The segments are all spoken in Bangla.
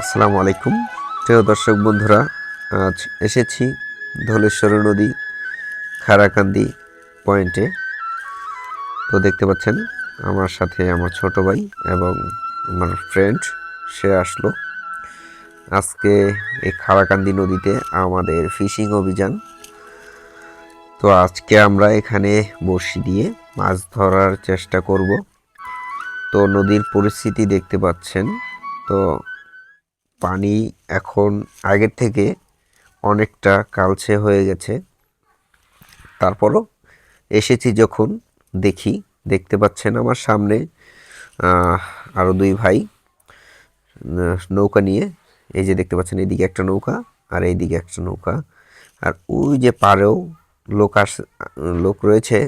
আসসালামু আলাইকুম। প্রিয় দর্শক বন্ধুরা, আজ এসেছি ধলেশ্বর নদী খারাকান্দি পয়েন্টে। তো দেখতে পাচ্ছেন, আমার সাথে আমার ছোট ভাই এবং আমার ফ্রেন্ড সে আসলো। আজকে এই খারাকান্দি নদীতে আমাদের ফিশিং অভিযান। তো আজকে আমরা এখানে বড়শি দিয়ে মাছ ধরার চেষ্টা করব। তো নদীর পরিস্থিতি দেখতে পাচ্ছেন, তো পানি এখন আগের থেকে অনেকটা কালচে হয়ে গেছে। তারপরও এসেছি যখন দেখি, দেখতে পাচ্ছেন আমার সামনে আরও দুই ভাই নৌকা নিয়ে। এই যে দেখতে পাচ্ছেন এইদিকে একটা নৌকা আর এইদিকে একটা নৌকা। আর ওই যে পারেও লোক আস, লোক রয়েছে।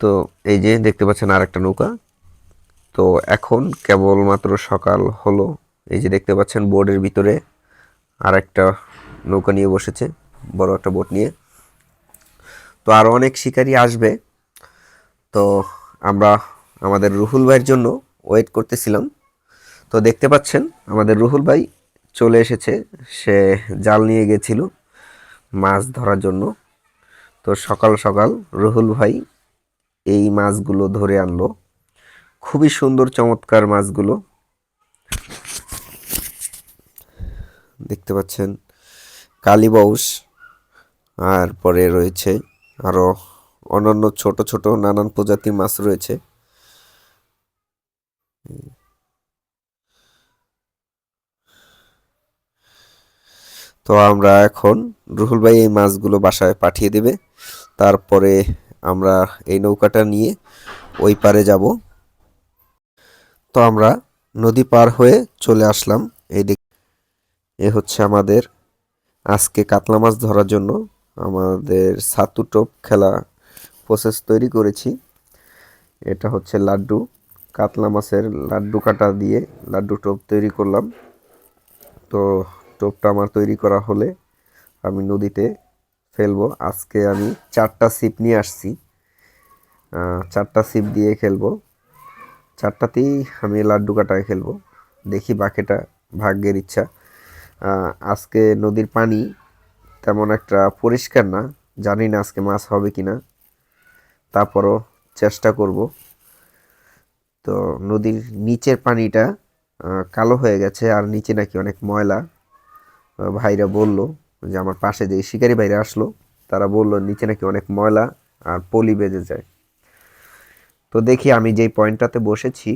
তো এই যে দেখতে পাচ্ছেন আর একটা নৌকা। তো এখন কেবলমাত্র সকাল হলো এই যে দেখতে পাচ্ছেন বোর্ডের ভিতরে আর একটা নৌকা নিয়ে বসেছে, বড় একটা বোট নিয়ে। তো আরও অনেক শিকারী আসবে। তো আমরা আমাদের রুহুল ভাইয়ের জন্য ওয়েট করতেছিলাম। তো দেখতে পাচ্ছেন আমাদের রুহুল ভাই চলে এসেছে, সে জাল নিয়ে গেছিল মাছ ধরার জন্য। তো সকাল সকাল রুহুল ভাই এই মাছগুলো ধরে আনলো। খুবই সুন্দর চমৎকার মাছগুলো। দেখতে পাচ্ছেন। কালীবাউস আর পরে রয়েছে আরও অন্যান্য ছোট ছোট নানান প্রজাতির মাছ রয়েছে। তো আমরা এখন রুহুল ভাই এই মাছগুলো বাসায় পাঠিয়ে দেবে। তারপরে আমরা এই নৌকাটা নিয়ে ওই পারে যাব। তো আমরা নদী পার হয়ে চলে আসলাম। এই এ হচ্ছে আমাদের আজকে কাতলা মাছ ধরার জন্য আমাদের সাতু টোপ খেলা প্রসেস তৈরি করেছি। এটা হচ্ছে লাড্ডু, কাতলা মাছের লাড্ডু কাটা দিয়ে লাড্ডু টোপ তৈরি করলাম। তো টোপটা আমার তৈরি করা হলে আমি নদীতে ফেলব। আজকে আমি চারটা সিপ নিয়ে আসছি। চারটা সিপ দিয়ে খেলব। চারটাতেই আমি লাড্ডু কাটায় খেলব। দেখি বাকিটা ভাগ্যের ইচ্ছা। আজকে নদীর পানি তেমন একটা পরিষ্কার না। জানি না আজকে মাছ হবে কি না তারপরও চেষ্টা করব। তো নদীর নিচের পানিটা কালো হয়ে গেছে আর নিচে নাকি অনেক ময়লা। ভাইরা বলল যে আমার পাশে যে শিকারি ভাইরা আসলো, তারা বলল নিচে নাকি অনেক ময়লা আর পলি বেজে যায়। তো দেখি আমি যেই পয়েন্টটাতে বসেছি,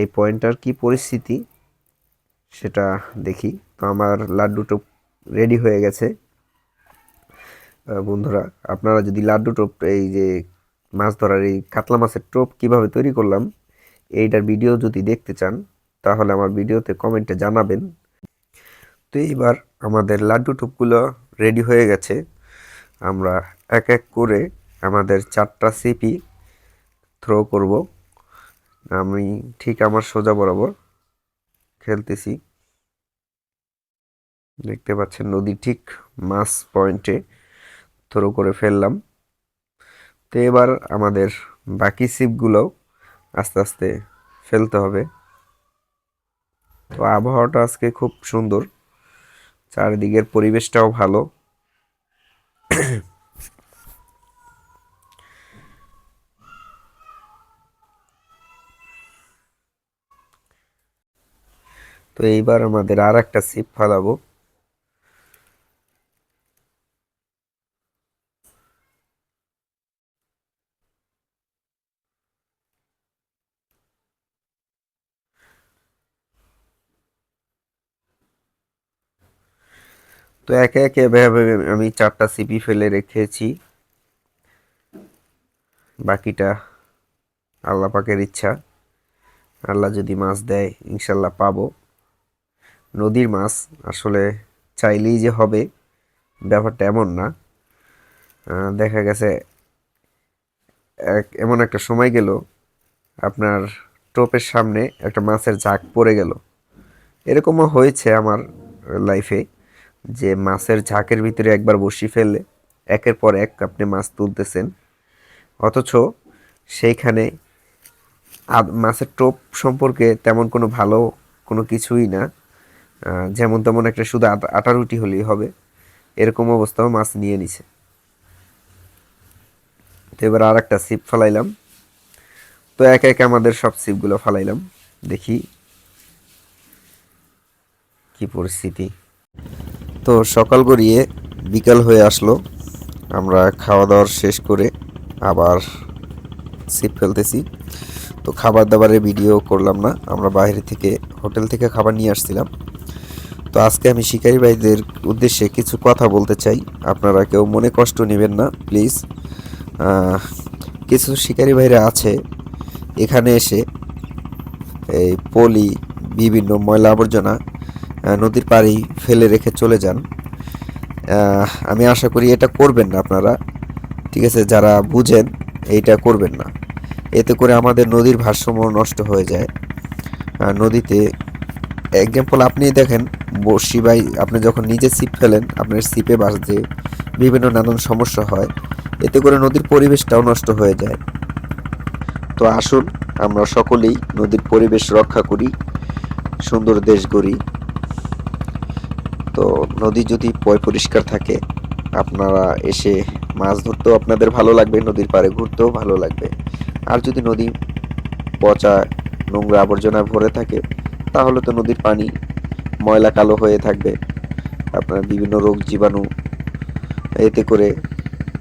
এই পয়েন্টটার কি পরিস্থিতি? সেটা দেখি। তো আমার লাড্ডু টোপ রেডি হয়ে গেছে। বন্ধুরা, আপনারা যদি লাড্ডু টোপ, এই যে মাছ ধরার এই কাতলা মাছের টোপ কীভাবে তৈরি করলাম, এইটার ভিডিও যদি দেখতে চান, তাহলে আমার ভিডিওতে কমেন্টে জানাবেন। তো এইবার আমাদের লাড্ডু টোপগুলো রেডি হয়ে গেছে। আমরা এক এক করে আমাদের চারটা সিপি থ্রো করব। আমি ঠিক আমার সোজা বরাবর খেলতেছি। দেখতে পাচ্ছেন নদী ঠিক মাছ পয়েন্টে থ্রো করে ফেললাম। তো এবার আমাদের বাকি সিপগুলোও আস্তে আস্তে ফেলতে হবে। তো আবহাওয়াটা আজকে খুব সুন্দর। চারিদিকের পরিবেশটাও ভালো। তো এইবার আমাদের আর একটা সিপ ফালাবো। তো একে একে এভাবে আমি চারটা সিপি ফেলে রেখেছি। বাকিটা আল্লাহ পাকের ইচ্ছা। আল্লাহ যদি মাছ দেয়, ইনশাল্লাহ পাবো। নদীর মাছ আসলে চাইলেই যে হবে, ব্যাপারটা এমন না। দেখা গেছে এক, এমন একটা সময় গেল, আপনার টোপের সামনে একটা মাছের ঝাঁক পড়ে গেল। এরকমও হয়েছে আমার লাইফে যে মাছের ঝাঁকের ভিতরে একবার বসি ফেললে, একের পর এক আপনি মাছ তুলতেছেন। অথচ সেইখানে মাছের টোপ সম্পর্কে তেমন কোনো ভালো কোনো কিছুই না। যেমন তেমন একটা শুধু আটা- রুটি হলেই হবে। এরকম অবস্থাও মাছ নিয়ে নিছে। তো এবার আর একটা সিপ ফালাইলাম। তো এক এক আমাদের সব সিপগুলো ফালাইলাম। দেখি কি পরিস্থিতি। তো সকাল গড়িয়ে বিকাল হয়ে আসলো। আমরা খাওয়া দাওয়ার শেষ করে আবার সিপ ফেলতেছি। তো খাবার দাবারের ভিডিও করলাম না। আমরা বাইরে থেকে হোটেল থেকে খাবার নিয়ে আসছিলাম। তো আজকে আমি শিকারি ভাইদের উদ্দেশ্যে কিছু কথা বলতে চাই। আপনারা কেউ মনে কষ্ট নেবেন না, প্লিজ। কিছু শিকারি ভাইরা আছে, এখানে এসে এই পলি, বিভিন্ন ময়লা আবর্জনা নদীর পাড়েই ফেলে রেখে চলে যান। আমি আশা করি এটা করবেন না আপনারা, ঠিক আছে? যারা বুঝেন, এইটা করবেন না। এতে করে আমাদের নদীর ভারসাম্য নষ্ট হয়ে যায়। নদীতে এক্সাম্পল আপনি দেখেন বর্ষি ভাই আপনি যখন নিজে ছিপ ফেলেন, আপনার ছিপে বাজতে বিভিন্ন নানান সমস্যা হয়। এতে করে নদীর পরিবেশটাও নষ্ট হয়ে যায়। তো আসুন, আমরা সকলেই নদীর পরিবেশ রক্ষা করি, সুন্দর দেশ গড়ি। তো নদী যদি পয় পরিষ্কার থাকে, আপনারা এসে মাছ ধরতেও আপনাদের ভালো লাগবে, নদীর পাড়ে ঘুরতেও ভালো লাগবে। আর যদি নদী পচা নোংরা আবর্জনা ভরে থাকে, তাহলে তো নদীর পানি ময়লা কালো হয়ে থাকবে। আপনার বিভিন্ন রোগ জীবাণু এতে করে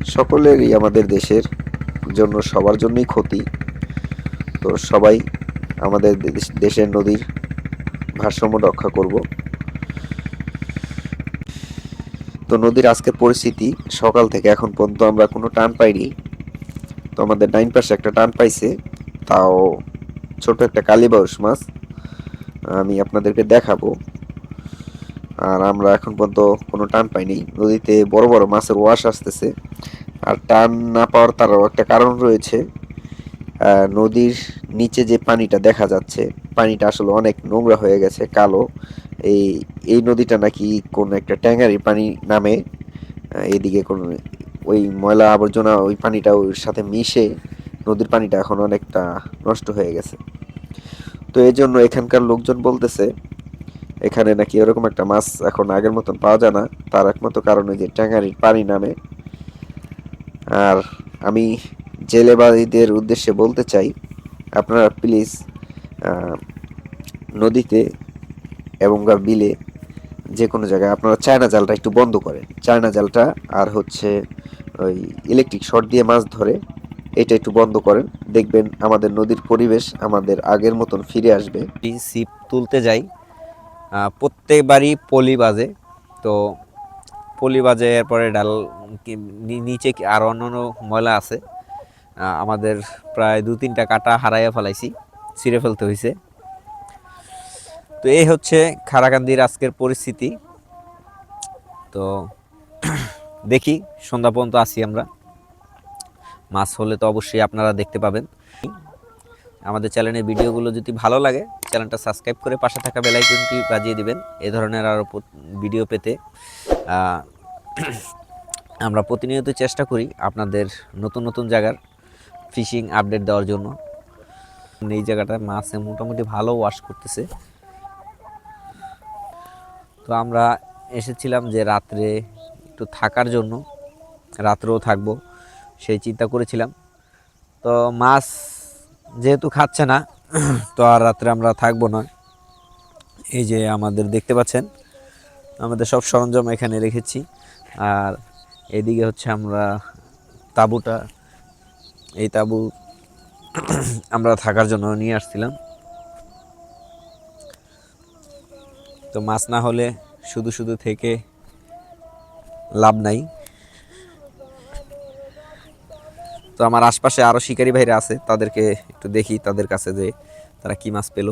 সকলেরই আমাদের দেশের জন্য সবার জন্যই ক্ষতি। তো সবাই আমাদের দেশ- দেশের নদীর ভারসাম্য রক্ষা করব। তো নদীর আজকের পরিস্থিতি সকাল থেকে এখন পর্যন্ত আমরা কোনো টান পাইনি। তো আমাদের ডাইন পাশে একটা টান পাইছে, তাও ছোট একটা কালীবাউস মাছ, আমি আপনাদেরকে দেখাবো। আর আমরা এখন পর্যন্ত কোনো টান পাইনি। নদীতে বড় বড় মাছের ওয়াশ আসতেছে। আর টান না পাওয়ার তারও একটা কারণ রয়েছে। নদীর নিচে যে পানিটা দেখা যাচ্ছে, পানিটা আসলে অনেক নোংরা হয়ে গেছে, কালো। এই এই নদীটা নাকি কোন একটা ট্যাঙ্গারি পানি নামে। এদিকে কোন, ওই ময়লা আবর্জনা ওই পানিটা ওর সাথে মিশে নদীর পানিটা এখন অনেকটা নষ্ট হয়ে গেছে। তো এই জন্য এখানকার লোকজন বলতেছে এখানে নাকি এরকম একটা মাছ এখন আগের মতন পাওয়া যায় না। তার একমাত্র কারণে যে ট্যাঙ্গারির পানি নামে। আর আমি জেলেবাড়িদের উদ্দেশ্যে বলতে চাই, আপনারা প্লিজ নদীতে এবং বিলে যে কোনো জায়গায় আপনারা চায়না জালটা একটু বন্ধ করেন। চায়না জালটা আর হচ্ছে ওই ইলেকট্রিক শর্ট দিয়ে মাছ ধরে এটা একটু বন্ধ করেন। দেখবেন আমাদের নদীর পরিবেশ আমাদের আগের মতন ফিরে আসবে। ছিপ তুলতে যাই। প্রত্যেকবারই পলি বাজে। তো পলি বাজে, এরপরে ডাল নিচে কি আর অন্য ময়লা আছে। আমাদের প্রায় দু তিনটা কাটা হারাইয়া ফেলাইছি, ছিঁড়ে ফেলতে হয়েছে তো এই হচ্ছে খারাকান্দির আজকের পরিস্থিতি। তো দেখি, সন্ধ্যা পর্যন্ত আসি আমরা। মাছ হলে তো অবশ্যই আপনারা দেখতে পাবেন। আমাদের চ্যানেলের ভিডিওগুলো যদি ভালো লাগে, চ্যানেলটা সাবস্ক্রাইব করে পাশে থাকা বেল আইকনটি বাজিয়ে দিবেন। এ ধরনের আরও ভিডিও পেতে। আমরা প্রতিনিয়ত চেষ্টা করি আপনাদের নতুন নতুন জায়গার ফিশিং আপডেট দেওয়ার জন্য। এই জায়গাটা মাছে মোটামুটি ভালো ওয়াশ করতেছে। তো আমরা এসেছিলাম যে রাত্রে একটু থাকার জন্য, রাত্রেও থাকব, সেই চিন্তা করেছিলাম। তো মাছ যেহেতু খাচ্ছে না, তো আর রাত্রে আমরা থাকব না। এই যে আমাদের দেখতে পাচ্ছেন, আমাদের সব সরঞ্জাম এখানে রেখেছি। আর এদিকে হচ্ছে আমরা তাঁবুটা, এই তাঁবু আমরা থাকার জন্য নিয়ে আসছিলাম। তো মাছ না হলে শুধু শুধু থেকে লাভ নাই। তো আমার আশপাশে আরও শিকারী ভাইরা আছে তাদেরকে একটু দেখি তাদের কাছে যে তারা কি মাছ পেল।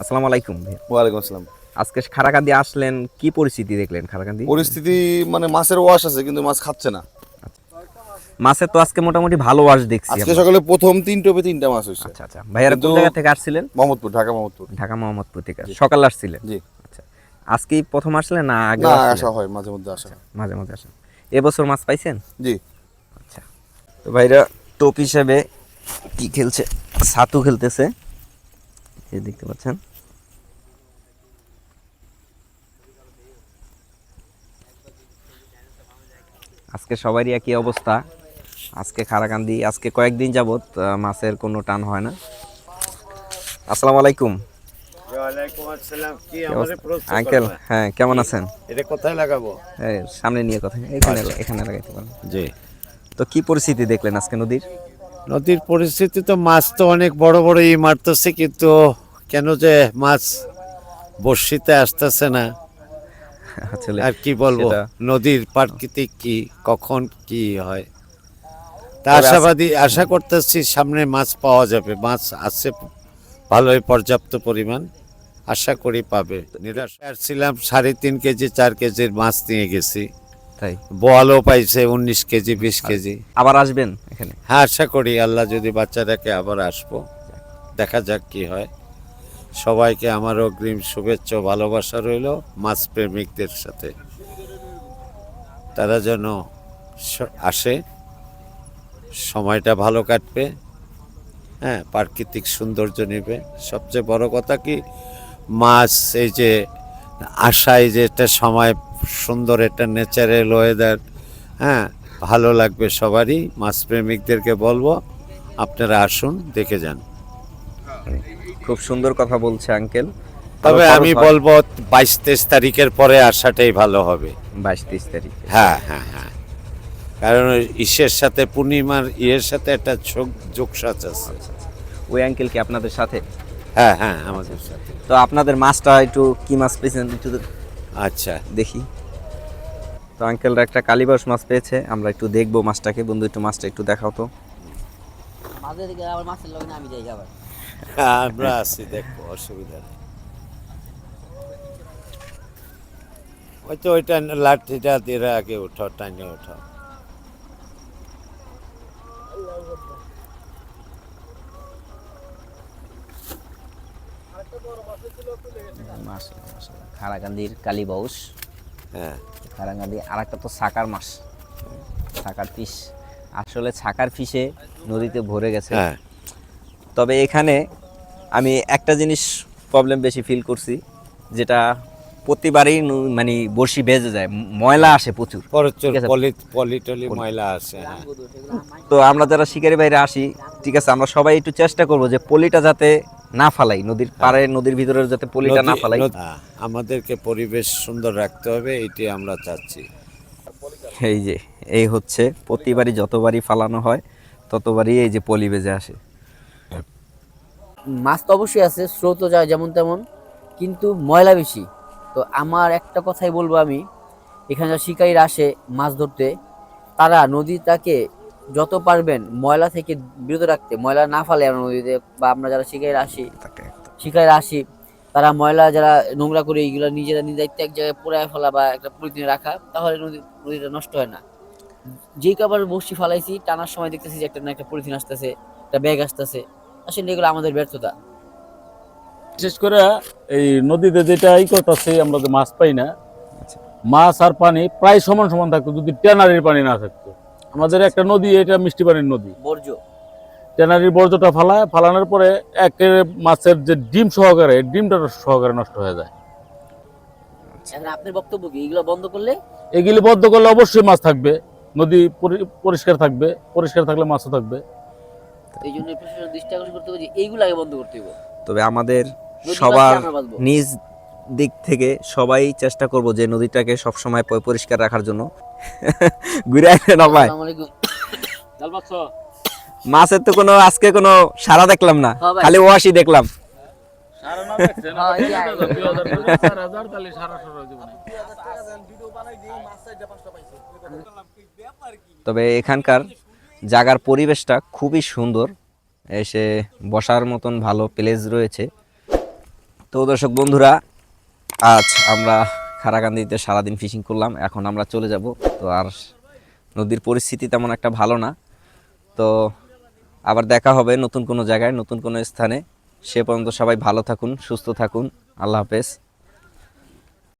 আসসালামু আলাইকুম ওয়ালাইকুম আসসালাম। আজকে খারাকান্দি আসলেন কি পরিস্থিতি দেখলেন খারাকান্দি? পরিস্থিতি মানে মাছের ওয়াশ আছে কিন্তু মাছ খাচ্ছে না। মাছের তো আজকে মোটামুটি ভালো ওয়াশ দেখছি আজকে। সকালে প্রথম তিন টোপে তিনটা মাছ হয়েছে। আচ্ছা আচ্ছা। ভাইয়ারা কোন জায়গা থেকে আসছিলেন? মোহাম্মদপুর ঢাকা মোহাম্মদপুর। ঢাকা মোহাম্মদপুর থেকে। সকাল আসছিলেন? জি। আচ্ছা। আজকেই প্রথম আসলেন না আগে আসা হয় মাঝে মধ্যে আসা মাঝে মাঝে আসেন এবছর মাছ পাইছেন? জি। তো ভাইরা টোপ হিসাবে কি খেলছে? সাতু খেলতেছে। দেখতে পাচ্ছেন। আজকে সবারই একই অবস্থা। আজকে খারাকান্দি আজকে কয়েকদিন যাবৎ মাছের কোনো টান হয় না। আসসালামু আলাইকুম। হ্যাঁ কেমন আছেন? এটা কোথায় লাগাবো? সামনে নিয়ে কথা। এখানে আচ্ছা। এখানে লাগাইতে পারেন। জি। তো কি পরিস্থিতি দেখলেন আজকে নদীর? নদীর পরিস্থিতি তো মাছ তো অনেক বড় বড়ই মারতেছে কিন্তু কেন যে মাছ বর্ষিতে আসতেছে না? আসলে আর কি বলব নদীর প্রাকৃতিক কি কখন কি হয়? তা আশাবাদী আশা করতেছি সামনে মাছ পাওয়া যাবে মাছ আছে ভালোই পর্যাপ্ত পরিমাণ আশা করি পাবে। নিরাশ ছিলাম সাড়ে তিন কেজি চার কেজির মাছ নিয়ে গেছি। তাই। বোয়ালও পাইছে উনিশ কেজি বিশ কেজি। আবার আসবেন এখানে? হ্যাঁ আশা করি আল্লাহ যদি বাচ্চা রাখে আবার আসব। দেখা যাক কি হয়। সবাইকে আমার অগ্রিম শুভেচ্ছা ভালোবাসা রইল মাছ প্রেমিকদের সাথে। তারা যেন আসে সময়টা ভালো কাটবে। হ্যাঁ প্রাকৃতিক সৌন্দর্য নেবে। সবচেয়ে বড় কথা কি মাছ এই যে আশায় যে একটা সময় সুন্দর একটা নেচারেল ওয়েদার হ্যাঁ ভালো লাগবে সবারই মাছ প্রেমিকদেরকে বলব আপনারা আসুন দেখে যান। খুব সুন্দর কথা বলছে আঙ্কেল তবে আমি বলব বাইশ তেইশ তারিখের পরে আসাটাই ভালো হবে। বাইশ তেইশ তারিখ। হ্যাঁ হ্যাঁ হ্যাঁ। কারণ ইসের সাথে পূর্ণিমার ইয়ের সাথে একটা যোগ যোগসাজ আছে। ওই আঙ্কেল কি আপনাদের সাথে? হ্যাঁ হ্যাঁ আমাদের সাথে। তো আপনাদের মাছটা একটু কি মাছ পেয়েছেন? একটু আচ্ছা। দেখি। তো আঙ্কেলরা একটা কালীবাস মাছ পেয়েছে আমরা একটু দেখব মাছটাকে। বন্ধু একটু মাছটা একটু দেখাও তো। আবার মাছের আমি যাই আবার। হ্যাঁ, আমরা আছি দেখব অসুবিধা নেই। ওই তো ওইটা লাঠিটা দিয়ে আগে উঠাও টাইনে উঠাও খারাকান্দির কালীবাউস হ্যাঁ। খারাকান্দি আর একটা তো সাকার মাছ সাকার ফিশ আসলে ছাকার ফিশে নদীতে ভরে গেছে। হ্যাঁ। তবে এখানে আমি একটা জিনিস প্রবলেম বেশি ফিল করছি যেটা প্রতিবারই মানে বড়শি বেজে যায় ময়লা আসে প্রচুর। প্রচুর পলি পলিটলি ময়লা আছে হ্যাঁ। তো আমরা যারা শিকারি বাইরে আসি ঠিক আছে আমরা সবাই একটু চেষ্টা করব যে পলিটা যাতে না ফালাই নদীর পাড়ে নদীর ভিতরে যাতে পলিটা না ফালাই। হ্যাঁ, আমাদেরকে পরিবেশ সুন্দর রাখতে হবে এটি আমরা চাচ্ছি। এই যে এই হচ্ছে প্রতিবারই যতবারই ফালানো হয় ততবারই এই যে পলি বেজে আসে। মাছ তো অবশ্যই আছে স্রোত যায় যেমন তেমন কিন্তু ময়লা বেশি। তো আমার একটা কথাই বলব আমি। এখানে যারা শিকারীরা আসে মাছ ধরতে তারা নদীটাকে যত পারবেন ময়লা থেকে বিরত রাখতে ময়লা না ফালে আমরা নদীতে বা আমরা যারা শিকারীরা আসি শিকারীরা আসি তারা ময়লা যারা নোংরা করে এইগুলো নিজেরা নিজের এক জায়গায় পোড়ায় ফেলা বা একটা পলিথিনে রাখা তাহলে নদী নদীটা নষ্ট হয় না। যেই কাবার বসি ফালাইছি টানার সময় দেখতেছি যে একটা না একটা পলিথিন আসতেছে একটা ব্যাগ আসতেছে। আসলে এগুলো আমাদের ব্যর্থতা। বিশেষ করে এই নদীতে যেটা ই করতেছে আমরা তো মাছ পাই না। মাছ আর পানি প্রায় সমান সমান থাকতো যদি ট্যানারির পানি না থাকতো। আমাদের একটা নদী এটা মিষ্টি পানির নদী। বর্জ্য। ট্যানারির বর্জ্যটা ফালায় ফালানোর পরে একে মাছের যে ডিম সহকারে ডিমটা সহকারে নষ্ট হয়ে যায়। আপনার বক্তব্য কি? এগুলো বন্ধ করলে? এগুলি বদ্ধ করলে অবশ্যই মাছ থাকবে। নদী পরি- পরিষ্কার থাকবে পরিষ্কার থাকলে মাছও থাকবে। এই জন্য দৃষ্টি আকর্ষণ করতে হবে যে এইগুলো আগে বন্ধ করতে হবে। তবে আমাদের সবার। নিজ দিক থেকে সবাই চেষ্টা করব যে নদীটাকে সবসময় পরিষ্কার রাখার জন্য। ঘুরে আসে না ভাই। আসসালামু আলাইকুম। মাছের তো কোনো আজকে কোনো সারা দেখলাম না। হ্যাঁ খালি ওয়াশি দেখলাম। হ্যাঁ, তবে এখানকার জাগার পরিবেশটা খুবই সুন্দর। এসে বসার মতন ভালো প্লেস রয়েছে। তো দর্শক বন্ধুরা, আজ আমরা খারাকান্দিতে সারাদিন ফিশিং করলাম, এখন আমরা চলে যাব। তো আর নদীর পরিস্থিতি তেমন একটা ভালো না। তো আবার দেখা হবে নতুন কোনো জায়গায়, নতুন কোনো স্থানে। সে পর্যন্ত সবাই ভালো থাকুন, সুস্থ থাকুন। আল্লাহ হাফেজ।